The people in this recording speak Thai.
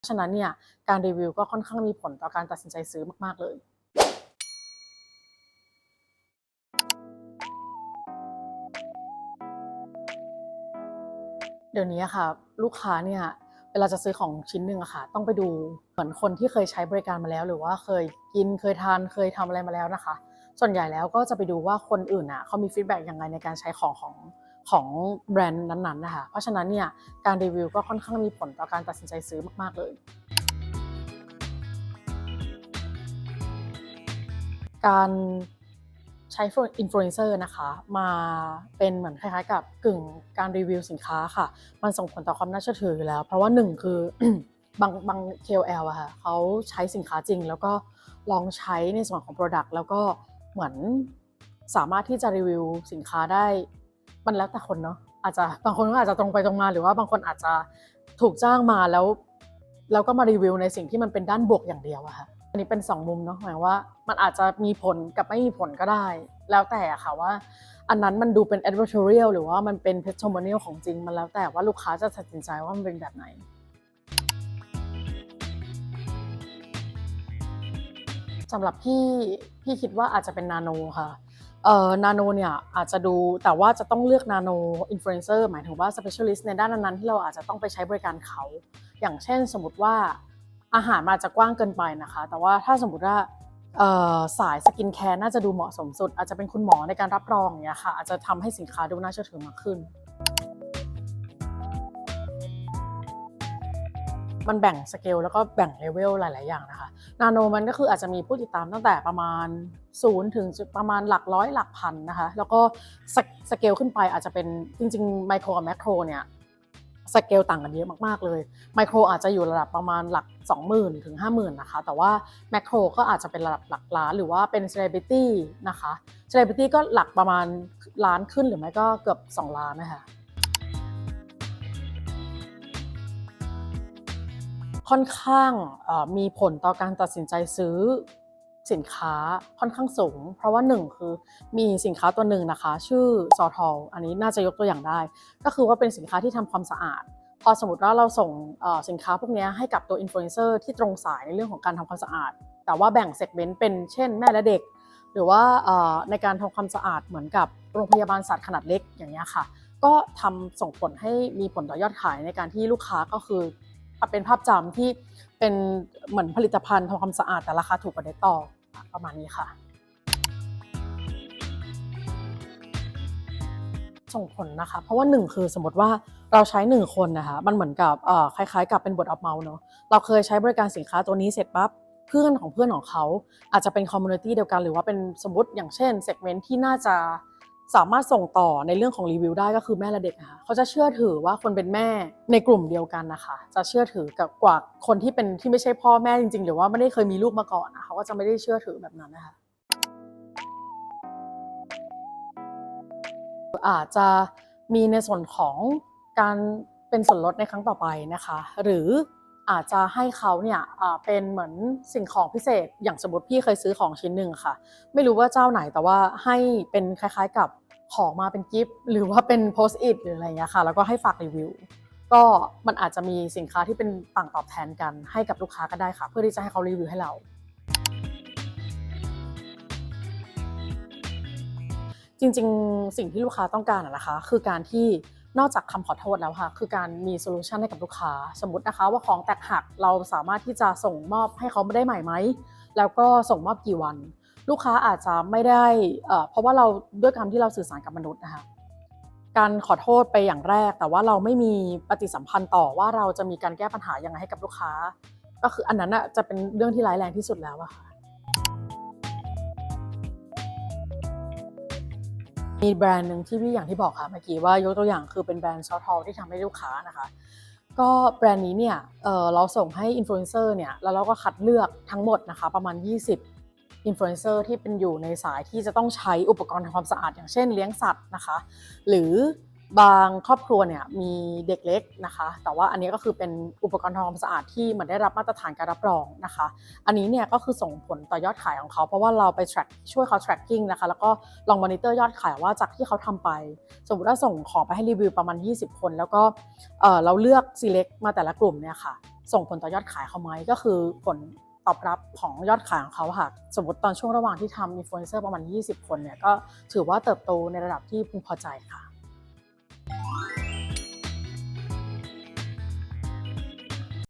เพราะฉะนั้นเนี่ยการรีวิวก็ค่อนข้างมีผลต่อการตัดสินใจซื้อมาก ๆ เลยเดี๋ยวนี้ค่ะลูกค้าเนี่ยเวลาจะซื้อของชิ้นหนึ่งอะค่ะ ต้องไปดูเหมือนคนที่เคยใช้บริการมาแล้ว หรือว่าเคยกินเคยทานเคยทำอะไรมาแล้วนะคะ ส่วนใหญ่แล้วก็จะไปดูว่าคนอื่นอะเขามีฟีดแบ็กยังไงในการใช้ของของ ของแบรนด์นั้นๆนะคะเพราะฉะนั้นเนี่ยการรีวิวก็ค่อนข้างมีผลต่อการตัดสินใจซื้อมากๆเลย การใช้อินฟลูเอนเซอร์นะคะ มาเป็นเหมือนคล้ายๆ กับกึ่งการรีวิวสินค้าค่ะ มันส่งผลต่อความน่าเชื่อถืออยู่แล้ว เพราะว่าหนึ่งคือบางบาง KOL อะค่ะเขาใช้สินค้าจริง แล้วก็ลองใช้ในส่วนของ Product แล้วก็เหมือนสามารถที่จะรีวิวสินค้าได้ มันแล้วแต่คนเนาะอาจจะบางคนก็อาจจะตรงไปตรงมาหรือว่าบางคนอาจจะถูกจ้างมาแล้วแล้วก็มารีวิวในสิ่งที่มันเป็นด้านบวกอย่างเดียวอะค่ะอันนี้เป็นสองมุมเนาะหมายว่า มันอาจจะมีผลกับไม่มีผลก็ได้ แล้วแต่ค่ะว่า อันนั้นมันดูเป็น advertorial หรือว่ามันเป็น testimonial ของจริงมันแล้วแต่ว่าลูกค้าจะตัดสินใจว่ามันเป็นแบบไหนสำหรับพี่พี่คิดว่าอาจจะเป็นนาโนค่ะ เอ่อนาโนเนี่ยอาจจะดูแต่ว่าจะต้องเลือกนาโนอินฟลูเอนเซอร์หมายถึงว่า specialist ในด้านนั้นๆที่เราอาจจะต้องไปใช้บริการเขา อย่างเช่นสมมติว่าอาหารมันอาจจะกว้างเกินไปนะคะ แต่ว่าถ้าสมมติว่าสายสกินแคร์น่าจะดูเหมาะสมสุด อาจจะเป็นคุณหมอในการรับรองเงี้ยค่ะ อาจจะทำให้สินค้าดูน่าเชื่อถือมากขึ้น มันแบ่งสเกลแล้วก็แบ่งเลเวลหลาย ๆ อย่างนะคะ นาโนมันก็คืออาจจะมีผู้ติดตามตั้งแต่ประมาณ0ถึงประมาณหลักร้อยหลักพันนะคะ แล้วก็สเกสเกลขึ้นไปอาจจะเป็นจริงๆไมโครกับแมคโครเนี่ยสเกลต่างกันเยอะมากๆเลยไมโครอาจจะอยู่ระดับประมาณหลัก 20,000 ถึง 50,000 นะคะ แต่ว่าแมโครก็อาจจะเป็นระดับหลักล้านหรือว่าเป็นเซเลบริตี้นะคะเซเลบริตี้ก็หลักประมาณล้านขึ้นหรือไม่ก็เกือบ 2 ล้านนะคะ ค่อนข้างมีผลต่อการตัดสินใจซื้อสินค้าค่อนข้างสูง เพราะว่าหนึ่งคือมีสินค้าตัวหนึ่งนะคะ ชื่อซอทอลอันนี้น่าจะยกตัวอย่างได้ ก็คือว่าเป็นสินค้าที่ทำความสะอาด พอสมมติว่าเราส่งสินค้าพวกนี้ให้กับตัวอินฟลูเอนเซอร์ที่ตรงสายในเรื่องของการทำความสะอาด แต่ว่าแบ่งเซกเมนต์เป็นเช่นแม่และเด็ก หรือว่าในการทำความสะอาดเหมือนกับโรงพยาบาลสัตว์ขนาดเล็กอย่างนี้ค่ะ ก็ทำส่งผลให้มีผลต่อยอดขายในการที่ลูกค้าก็คือ เป็นภาพจำที่เป็นเหมือนผลิตภัณฑ์ทำความสะอาดแต่ราคาถูกกว่าเดตต่อประมาณนี้ค่ะ ส่งผลนะคะ เพราะว่าหนึ่งคือสมมติว่าเราใช้หนึ่งคนนะคะ มันเหมือนกับคล้ายๆ กับเป็นบทออฟเมาเนาะเราเคยใช้บริการสินค้าตัวนี้เสร็จปั๊บเพื่อนของเพื่อนของเขาอาจจะเป็นคอมมูนิตี้เดียวกันหรือว่าเป็นสมมติอย่างเช่นเซกเมนต์ที่น่าจะ สามารถส่งต่อในเรื่องของรีวิวได้ก็คือแม่และเด็กนะคะเขาจะเชื่อถือว่าคนเป็นแม่ในกลุ่มเดียวกันนะคะ จะเชื่อถือกับกว่าคนที่เป็นที่ไม่ใช่พ่อแม่จริง ๆ หรือว่าไม่ได้เคยมีลูกมาก่อนนะเขาก็จะไม่ได้เชื่อถือแบบนั้นนะคะอาจจะมีในส่วนของการเป็นส่วนลดในครั้งต่อไปนะคะ หรืออาจจะให้เขาเนี่ยเป็นเหมือนสิ่งของพิเศษอย่างสมมติพี่เคยซื้อของชิ้นหนึ่งค่ะ ไม่รู้ว่าเจ้าไหนแต่ว่าให้เป็นคล้ายๆกับ ของมาเป็นกิฟต์หรือว่าเป็นโพสต์อิทหรืออะไรเงี้ยค่ะ แล้วก็ให้ฝากรีวิว ก็มันอาจจะมีสินค้าที่เป็นต่างตอบแทนกันให้กับลูกค้าก็ได้ค่ะ เพื่อที่จะให้เขารีวิวให้เราจริงๆ สิ่งที่ลูกค้าต้องการนะคะ คือการที่นอกจากคำขอโทษแล้วค่ะ คือการมีโซลูชันให้กับลูกค้า สมมตินะคะ ว่าของแตกหักเราสามารถที่จะส่งมอบให้เขาไม่ได้ใหม่ไหม แล้วก็ส่งมอบกี่วัน ลูกค้าอาจจะไม่ได้เพราะว่าเราด้วยการที่เราสื่อสารกับมนุษย์นะคะการขอโทษไปอย่างแรก แต่ว่าเราไม่มีปฏิสัมพันธ์ต่อว่าเราจะมีการแก้ปัญหายังไงให้กับลูกค้า ก็คืออันนั้นจะเป็นเรื่องที่ร้ายแรงที่สุดแล้วอะค่ะมีแบรนด์หนึ่งที่พี่อย่างที่บอกค่ะเมื่อกี้ว่ายกตัวอย่างคือเป็นแบรนด์ซอทอลที่ทำให้ลูกค้านะคะก็แบรนด์นี้เนี่ยเเราส่งให้อินฟลูเอนเซอร์เนี่ยแล้วเราก็คัดเลือกทั้งหมดนะคะประมาณ 20 อินฟลูเอนเซอร์ที่เป็นอยู่ในสายที่จะต้องใช้อุปกรณ์ทำความสะอาด อย่างเช่นเลี้ยงสัตว์นะคะ หรือบางครอบครัวเนี่ยมีเด็กเล็กนะคะ แต่ว่าอันนี้ก็คือเป็นอุปกรณ์ทำความสะอาดที่เหมือนได้รับมาตรฐานการรับรองนะคะ อันนี้เนี่ยก็คือส่งผลต่อยอดขายของเขาเพราะว่าเราไป track ช่วยเขา tracking นะคะ แล้วก็ลอง monitor ยอดขายว่าจากที่เขาทำไป สมมติว่าส่งของไปให้รีวิวประมาณ 20 คน แล้วก็เเราเลือก select มาแต่ละกลุ่มเนี่ยค่ะ ส่งผลต่อยอดขายเขาไหมก็คือผล ตอบรับของยอดขายของเขาค่ะ สมมติตอนช่วงระหว่างที่ทำอินฟลูเอนเซอร์ประมาณ 20 คนเนี่ยก็ถือว่าเติบโตในระดับที่พึงพอใจค่ะ